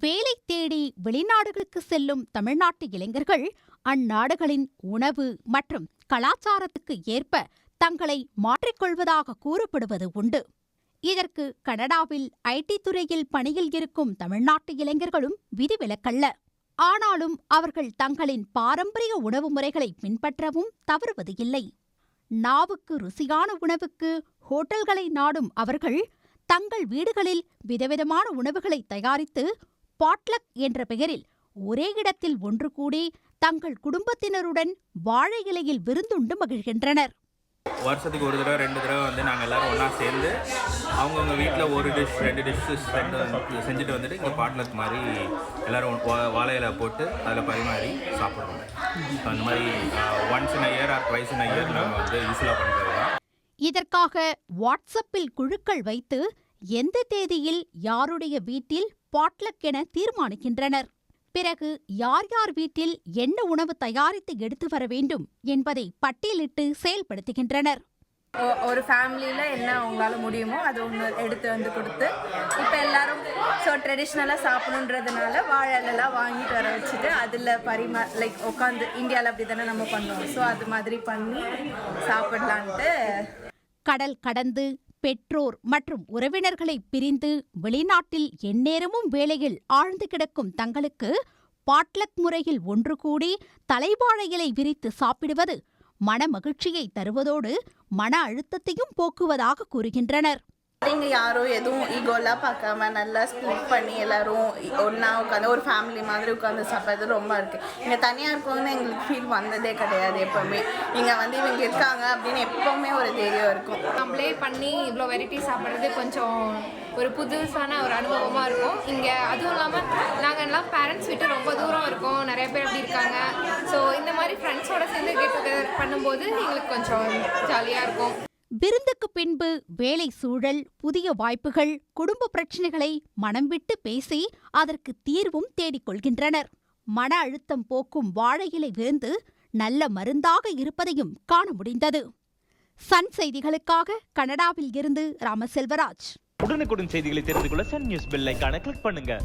வேலை தேடி வெளிநாடுகளுக்கு செல்லும் தமிழ்நாட்டு இளைஞர்கள் அந்நாடுகளின் உணவு மற்றும் கலாச்சாரத்துக்கு ஏற்ப தங்களை மாற்றிக்கொள்வதாக கூறப்படுவது உண்டு. இதற்கு கனடாவில் ஐடி துறையில் பணியில் இருக்கும் தமிழ்நாட்டு இளைஞர்களும் விதிவிலக்கல்ல. ஆனாலும் அவர்கள் தங்களின் பாரம்பரிய உணவு முறைகளை பின்பற்றவும் தவறுவது இல்லை. நாவுக்கு ருசியான உணவுக்கு ஹோட்டல்களை நாடும் அவர்கள் தங்கள் வீடுகளில் விதவிதமான உணவுகளை தயாரித்து பாட்லக் என்ற பெயரில் ஒரே இடத்தில் ஒன்று கூடி தங்கள் குடும்பத்தினருடன் வாழை இலையில் விருந்துண்டு மகிழ்கின்றனர். வருஷத்துக்கு ஒரு தடவை ரெண்டு தடவை வந்து நாங்கள் எல்லாரும் ஒன்றா சேர்ந்து அவங்கவுங்க வீட்டில் ஒரு டிஷ் ரெண்டு டிஷ்ஷஸ் செஞ்சுட்டு வந்துட்டு இங்கே பாட்லக் மாதிரி எல்லோரும் வாழை இலை போட்டு அதில் பரிமாறி சாப்பிட்றோம். ஸோ அந்த மாதிரி once in year or twice in year நாங்கள் வந்து யூஸ்ஃபுல்லாக பண்ணுறது இதற்காக வாட்ஸ்அப்பில் குழுக்கள் வைத்து எந்த தேதியில் யாருடைய வீட்டில் பாட்லக் என தீர்மானிக்கின்றனர்? பிறகு யார் யார் வீட்டில் என்ன உணவு தயாரித்து எடுத்து வர வேண்டும் என்பதை பட்டியலிட்டு செயல்படுத்துகின்றனர். ஒரு ஃபேமிலியில் என்ன அவங்களால முடியுமோ அது ஒன்று எடுத்து வந்து கொடுத்து இப்போ எல்லாரும் ஸோ ட்ரெடிஷ்னலாக சாப்பிடணுன்றதுனால வாழை இலைலாம் வாங்கிட்டு வர வச்சுட்டு அதில் பரிமா லைக் உட்காந்து இந்தியாவில் அப்படி தானே நம்ம பண்ணுவோம். ஸோ அது மாதிரி பண்ணி சாப்பிடலான்ட்டு கடல் கடந்து பெற்றோர் மற்றும் உறவினர்களை பிரிந்து வெளிநாட்டில் எந்நேரமும் வேலையில் ஆழ்ந்து கிடக்கும் தங்களுக்கு பாட்லக் முறையில் ஒன்று கூடி தலைவாழையலை விரித்து சாப்பிடுவது மன மகிழ்ச்சியை தருவதோடு மன அழுத்தத்தையும் போக்குவதாக கூறுகின்றனர். இங்கே யாரும் எதுவும் ஈகோலாம் பார்க்காம நல்லா ஸ்ப்ளிட் பண்ணி எல்லாரும் ஒன்றா உட்காந்து ஒரு ஃபேமிலி மாதிரி உட்காந்து சாப்பிட்றது ரொம்ப இருக்குது இங்கே தனியாக இருக்கவங்கன்னு எங்களுக்கு ஃபீல் வந்ததே கிடையாது எப்போவுமே. இங்கே வந்து இவங்க இருக்காங்க அப்படின்னு எப்போவுமே ஒரு தைரியம் இருக்கும். நம்மளே பண்ணி இவ்வளோ வெரைட்டி சாப்பிட்றது கொஞ்சம் ஒரு புதுசான ஒரு அனுபவமாக இருக்கும். இங்கே அதுவும் இல்லாமல் நாங்கள் எல்லாம் பேரண்ட்ஸ் விட்டு ரொம்ப தூரம் இருக்கோம். நிறைய பேர் அப்படி இருக்காங்க. ஸோ இந்த மாதிரி ஃப்ரெண்ட்ஸோட சேர்ந்து கெட் டுகெதர் பண்ணும்போது எங்களுக்கு கொஞ்சம் ஜாலியாக இருக்கும். விருந்துக்கு பின்பு வேலை சூழல் புதிய வாய்ப்புகள் குடும்ப பிரச்சனைகளை மனம் விட்டு பேசி அதற்கு தீர்வும் தேடிக் கொள்கின்றனர். மன அழுத்தம் போக்கும் வாழை இலை விருந்து நல்ல மருந்தாக இருப்பதையும் காண முடிந்தது. சன் செய்திகளுக்காக கனடாவில் இருந்து ராமசெல்வராஜ் உடனுக்குடன் செய்திகளை தெரிந்து கொள்ள சன் நியூஸ் பெல் கிளிக் பண்ணுங்க.